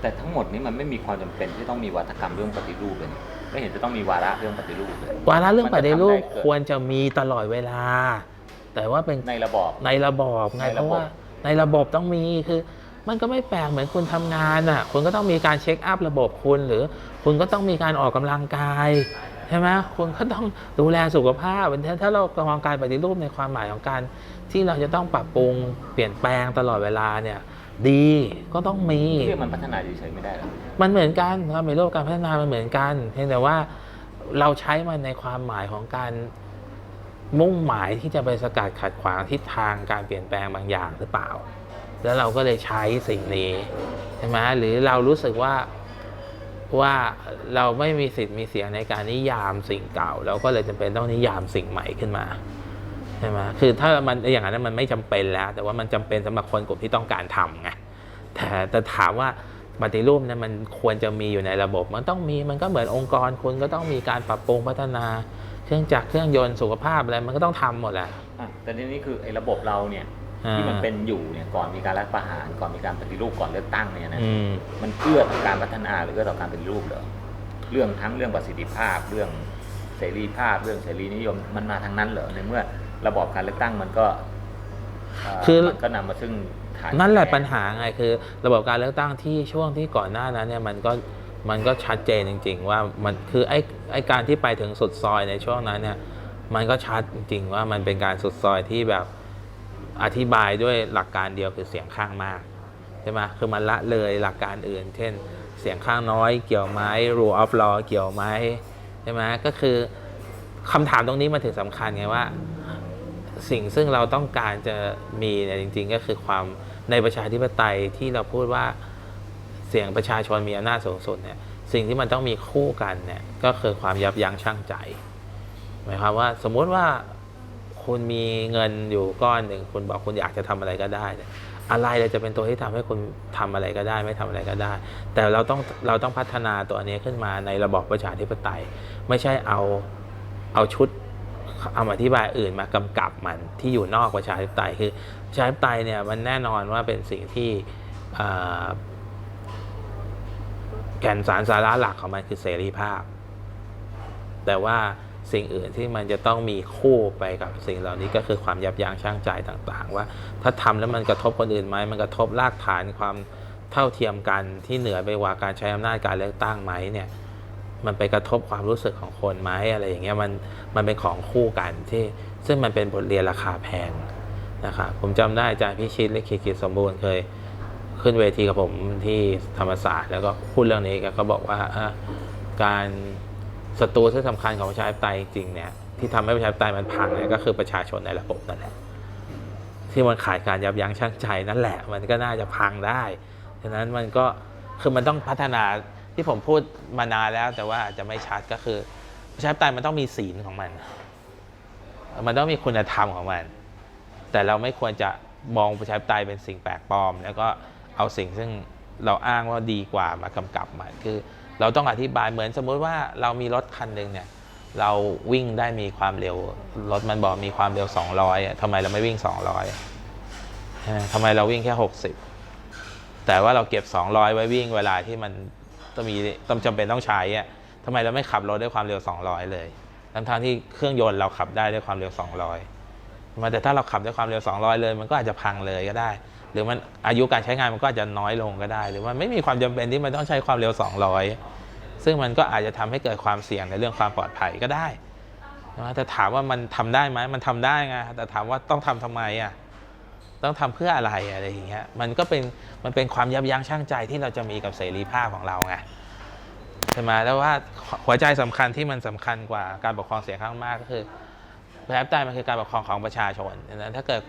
แต่ทั้งหมดนี้มันไม่มีความจำเป็นที่ต้องมีวัฒกรรมเรื่องปฏิรูปเลยนี่ไม่เห็นจะต้องมีวาระเรื่องปฏิรูปเลยวาระเรื่องปฏิรูปมันจะทำได้เกิดควรจะมีตลอดเวลา แต่ว่าเป็นในระบอบในระบอบไงในเพระบบราะว่าในระบบต้องมีคือมันก็ไม่แปลกเหมือนคุณทำงานอะคุณก็ต้องมีการเช็คอัพระบบคุณ หรือคุณก็ต้องมีการออกกำลังกายใช่ไหมคุณก็ต้องดูแลสุขภาพถ้าถ้าเรามองการปฏิรูปในความหมายของการที่เราจะต้องปรับปรุงเปลี่ยนแปลงตลอดเวลาเนี่ย ดีก็ต้องมี เรื่องมันพัฒนาเฉยๆไม่ได้หรอกมันเหมือนกันการปฏิรูปการพัฒนามันเหมือนกันเพียงแต่ว่าเราใช้มันในความหมายของการมุ่งหมายที่จะไปสกัดขัดขวางทิศทางการเปลี่ยนแปลงบางอย่างหรือเปล่า แล้วเราก็เลยใช้สิ่งนี้ใช่ไหมหรือเรารู้สึกว่าว่าเราไม่มีสิทธิ์มีเสียงในการนิยามสิ่งเก่า เราก็เลยจำเป็นต้องนิยามสิ่งใหม่ขึ้นมา ใช่ไหมคือถ้ามันอย่างนั้นมันไม่จำเป็นแล้ว แต่ว่ามันจำเป็นสำหรับคนกลุ่มที่ต้องการทำไงแต่แต่ถามว่าปฏิรูปเนี่ยมันควรจะมีอยู่ในระบบ มันต้องมีมันก็เหมือนองค์กรคุณก็ต้องมีการปรับปรุงพัฒนา เครื่องจักรเครื่องยนต์สุขภาพอะไรมันก็ต้องทำหมดแหละอะแต่ทีนี้คือไอ้ระบบเราเนี่ยอ่าที่มันเป็นอยู่เนี่ยก่อนมีการรัฐประหารก่อนมีการปฏิรูปก่อนเลือกตั้งเนี่ยนะอืมมันเอื้อต่อการพัฒนาหรือเอื้อต่อการปฏิรูปเหรอเรื่องทั้งเรื่องประสิทธิภาพเรื่อง เสรีภาพเรื่องเสรีนิยมมันมาทางนั้นเหรอในเมื่อระบอบการเลือกตั้งมันก็เคือมันก็นำมาซึ่งฐานนั่นแหละปัญหาไงคือ ระบบการเลือกตั้งที่ช่วงที่ก่อนหน้านั้นเนี่ยมันก็มันก็ชัดเจนจริง ๆ ว่ามันคือไอ้ไอ้การที่ไปถึงสุดซอยในช่วงนั้นเนี่ยมันก็ชัดจริงๆว่ามันเป็นการสุดซอยที่แบบอธิบายด้วยหลักการเดียวคือเสียงข้างมากใช่ไหมคือมันละเลยหลักการอื่น เช่น เสียงข้างน้อยเกี่ยวไหม rule of law เกี่ยวไหม ใช่ไหมก็คือคำถามตรงนี้มันถึงสำคัญไงว่า สิ่งซึ่งเราต้องการจะมีเนี่ยจริง ๆ ก็คือความในประชาธิปไตยที่เราพูดว่าเสียงประชาชนมีอำนาจสูงสุดเนี่ยสิ่งที่มันต้องมีคู่กันเนี่ยก็คือความยับยั้งชั่งใจหมายความว่าสมมุติว่าคุณมีเงินอยู่ก้อนหนึ่งคุณบอกคุณอยากจะทำอะไรก็ได้เนี่ย อะไรเลยจะเป็นตัวที่ทำให้คุณทำอะไรก็ได้ ไม่ทำอะไรก็ได้ แต่เราต้องเราต้องพัฒนาตัวนี้ขึ้นมาในระบอบประชาธิปไตย ไม่ใช่เอาเอาชุดเอาอธิบายอื่นมากำกับมันที่อยู่นอกประชาธิปไตยคือประชาธิปไตยเนี่ยมันแน่นอนว่าเป็นสิ่งที่แก่นสารสาระหลักของมันคือเสรีภาพ แต่ว่า สิ่งอื่นที่มันจะต้องมีคู่ไปกับสิ่งเหล่านี้ก็คือความยับยั้งชั่งใจต่าง ๆ ว่าถ้าทำแล้วมันกระทบคนอื่นไหมมันกระทบรากฐานความเท่าเทียมกันที่เหนือไปกว่าการใช้อำนาจการเลือกตั้งไหมเนี่ยมันไปกระทบความรู้สึกของคนไหมอะไรอย่างเงี้ยมันมันเป็นของคู่กันที่ซึ่งมันเป็นบทเรียนราคาแพงนะครับผมจำได้อาจารย์พิชิตและขีกิจสมบูรณ์เคยขึ้นเวทีกับผมที่ธรรมศาสตร์แล้วก็พูดเรื่องนี้ก็บอกว่าการ ศัตรูที่สำคัญของประชาธิปไตยจริงเนี่ยที่ทำให้ประชาธิปไตยมันพังเนี่ยก็คือประชาชนในระบบนั่นแหละที่มันขาดการยับยั้งชั่งใจนั่นแหละ มันก็น่าจะพังได้ฉะนั้นมันก็คือมันต้องพัฒนาที่ผมพูดมานานแล้วแต่ว่าอาจจะไม่ชัดก็คือ ประชาธิปไตยมันต้องมีศีลของมัน มันต้องมีคุณธรรมของมัน แต่เราไม่ควรจะมองประชาธิปไตยเป็นสิ่งแปลกปลอม แล้วก็เอาสิ่งซึ่งเราอ้างว่าดีกว่ามากำกับมันคือ เราต้องอธิบายเหมือนสมมุติว่าเรามีรถคันหนึ่งเนี่ยเราวิ่งได้มีความเร็ว รถมันบอกมีความเร็ว 200อะทำไมเราไม่วิ่ง 200อะใช่ไมทำไมเราวิ่งแค่ 60 แต่ว่าเราเก็บ 200 ไว้วิ่งเวลาที่มันต้องมีต้องจำเป็นต้องใช้อะทำไมเราไม่ขับรถด้วยความเร็ว 200 เลยทั้งทางๆที่เครื่องยนต์เราขับได้ด้วยความเร็ว 200มาแต่ถ้าเราขับด้วยความเร็ว 200 เลย มันก็อาจจะพังเลยก็ได้ หรือมันอายุการใช้งานมันก็อาจจะน้อยลงก็ได้ หรือมันไม่มีความจำเป็นที่มันต้องใช้ความเร็ว 200 ซึ่งมันก็อาจจะทำให้เกิดความเสี่ยงในเรื่องความปลอดภัยก็ได้แต่ถามว่ามันทำได้ไหมมันทำได้ไงแต่ถามว่าต้องทำทำไมอะต้องทำเพื่ออะไรอะไรอย่างเงี้ยมันก็เป็นมันเป็นความยับยั้งชั่งใจที่เราจะมีกับเสรีภาพของเราไงใช่ไหมแล้วว่าหัวใจสำคัญที่มันสำคัญกว่าการปกครองเสียงข้างมากก็คือประชาธิปไตยมันคือการปกครองของประชาชนนั้นถ้าเกิด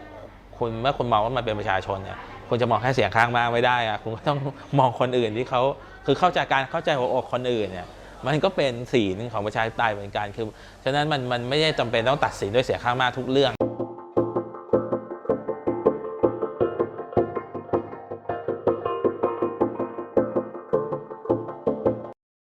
คุณเมื่อคุณมองว่ามันเป็นประชาชนเนี่ยคุณจะมองแค่เสียงข้างมากไม่ได้อะคุณก็ต้องมองคนอื่นที่เขาคือเข้าใจการเข้าใจหัวอกคนอื่นเนี่ยมันก็เป็นสีหนึงของประชาธิปไตยเหมือนกันคือฉะนั้นมันมันไม่ได้จำเป็นต้องตัดสินด้วยเสียงข้างมากทุกเรื่อง